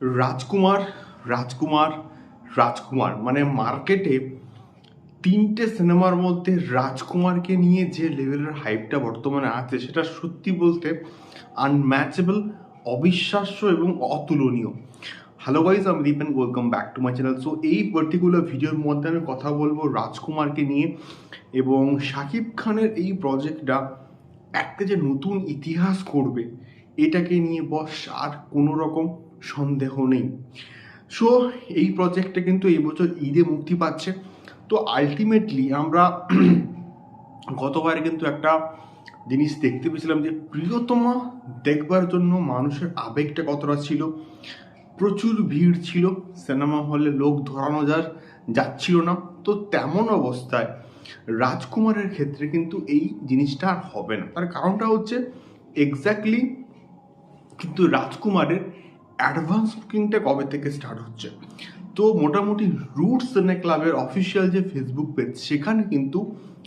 রাজকুমার রাজকুমার রাজকুমার। মানে মার্কেটে তিনটে সিনেমার মধ্যে রাজকুমারকে নিয়ে যে লেভেলের হাইপটা বর্তমানে আছে, সেটা সত্যি বলতে আনম্যাচেবল অবিশ্বাস্য এবং অতুলনীয়। হ্যালো গাইজ আমি Dipen welcome back to my channel so এই পার্টিকুলার ভিডিওর মধ্যে আমি কথা বলব রাজকুমারকে নিয়ে এবং শাকিব খানের এই প্রজেক্টটা একটা যে নতুন ইতিহাস করবে, এটাকে নিয়ে বস আর কোনো রকম সন্দেহ নেই। সো এই প্রজেক্টটা কিন্তু এই বছর ঈদে মুক্তি পাচ্ছে। তো আলটিমেটলি আমরা গতবারে কিন্তু একটা জিনিস দেখতে পেয়েছিলাম যে প্রিয়তমা দেখবার জন্য মানুষের আবেগটা কতটা ছিল। প্রচুর ভিড় ছিল সিনেমা হলে লোক ধরানো যার যাচ্ছিল না। তো তেমন অবস্থায় রাজকুমারের ক্ষেত্রে কিন্তু এই জিনিসটা আর হবে না। তার কারণটা হচ্ছে এক্স্যাক্টলি কিন্তু রাজকুমারের অ্যাডভান্স বুকিংটা কবে থেকে স্টার্ট হচ্ছে? তো মোটামুটি রুট সিনে ক্লাবের অফিসিয়াল যে ফেসবুক পেজ সেখানে কিন্তু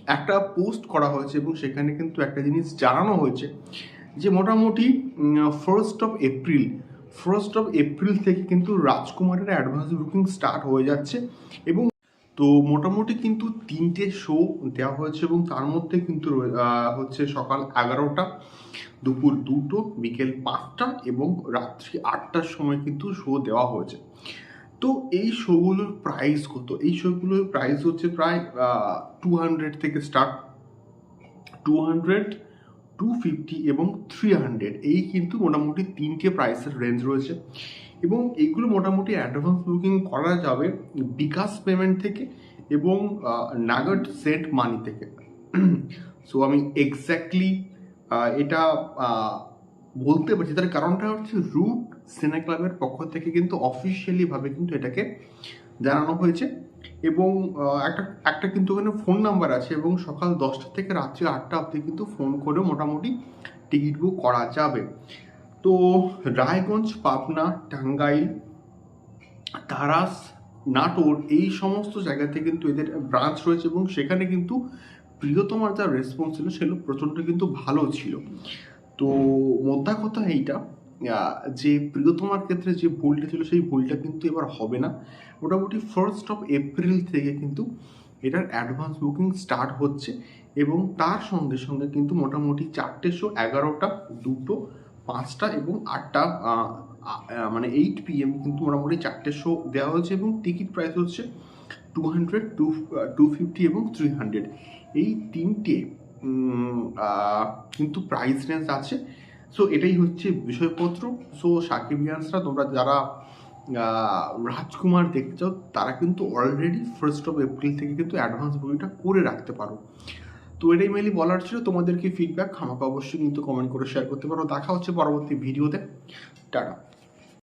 একটা পোস্ট করা হয়েছে এবং সেখানে কিন্তু একটা জিনিস জানানো হয়েছে যে মোটামুটি first of April first of April থেকে কিন্তু রাজকুমারের অ্যাডভান্স বুকিং স্টার্ট হয়ে যাচ্ছে এবং তো মোটামুটি কিন্তু তিনটে শো দেওয়া হয়েছে এবং তার মধ্যে কিন্তু হচ্ছে সকাল এগারোটা, দুপুর দুটো, বিকেল পাঁচটা এবং রাত্রি আটটার সময় কিন্তু শো দেওয়া হয়েছে। তো এই শোগুলোর প্রাইস কত? এই শোগুলোর প্রাইস হচ্ছে প্রায় টু হান্ড্রেড থেকে start two hundred two fifty এবং থ্রি হান্ড্রেড এই কিন্তু মোটামুটি তিনটে প্রাইসের রেঞ্জ রয়েছে। এবং এইগুলো মোটামুটি অ্যাডভান্স বুকিং করা যাবে বিকাশ পেমেন্ট থেকে এবং নাগট সেট মানি থেকে। সো আমি এক্স্যাক্টলি এটা বলতে পারছি। তার কারণটা হচ্ছে রুট সিনে ক্লাবের পক্ষ থেকে কিন্তু অফিসিয়ালি ভাবে কিন্তু এটাকে জানানো হয়েছে এবং একটা একটা কিন্তু ওখানে ফোন নাম্বার আছে এবং সকাল দশটা থেকে রাত্রি আটটা অবধি কিন্তু ফোন করে মোটামুটি টিকিট বুক করা যাবে। তো রায়গঞ্জ, পাবনা, টাঙ্গাইল, তারাস, নাটোর এই সমস্ত জায়গাতে কিন্তু এদের ব্রাঞ্চ রয়েছে এবং সেখানে কিন্তু প্রিয়তমার যা রেসপন্স ছিল সেগুলো প্রচণ্ড কিন্তু ভালো ছিল। তো মোদ্দা কথা এইটা যে প্রিয়তমার ক্ষেত্রে যে ভুলটা ছিল, সেই ভুলটা কিন্তু এবার হবে না। মোটামুটি ফার্স্ট অফ এপ্রিল থেকে কিন্তু এটার অ্যাডভান্স বুকিং স্টার্ট হচ্ছে এবং তার সঙ্গে সঙ্গে কিন্তু মোটামুটি চারটে শো এগারোটা, দুটো, পাঁচটা এবং আটটা মানে এইট পিএম কিন্তু মোটামুটি চারটে শো দেওয়া হয়েছে এবং টিকিট প্রাইস হচ্ছে two hundred two two fifty এবং থ্রি হান্ড্রেড এই তিনটে কিন্তু প্রাইস রেঞ্জ আছে। সো এটাই হচ্ছে বিষয়পত্র। সো সাকিবিয়ানসরা তোমরা যারা রাজকুমার দেখতে চাও, তারা কিন্তু অলরেডি ফার্স্ট অফ এপ্রিল থেকে কিন্তু অ্যাডভান্স বুকিংটা করে রাখতে পারো। তো, এটাই মেনলি বলার ছিল। তোমাদেরকে ফিডব্যাক আমাকে অবশ্যই কিন্তু কমেন্ট করে শেয়ার করতে পারো। দেখা হচ্ছে পরবর্তী ভিডিওতে টাটা।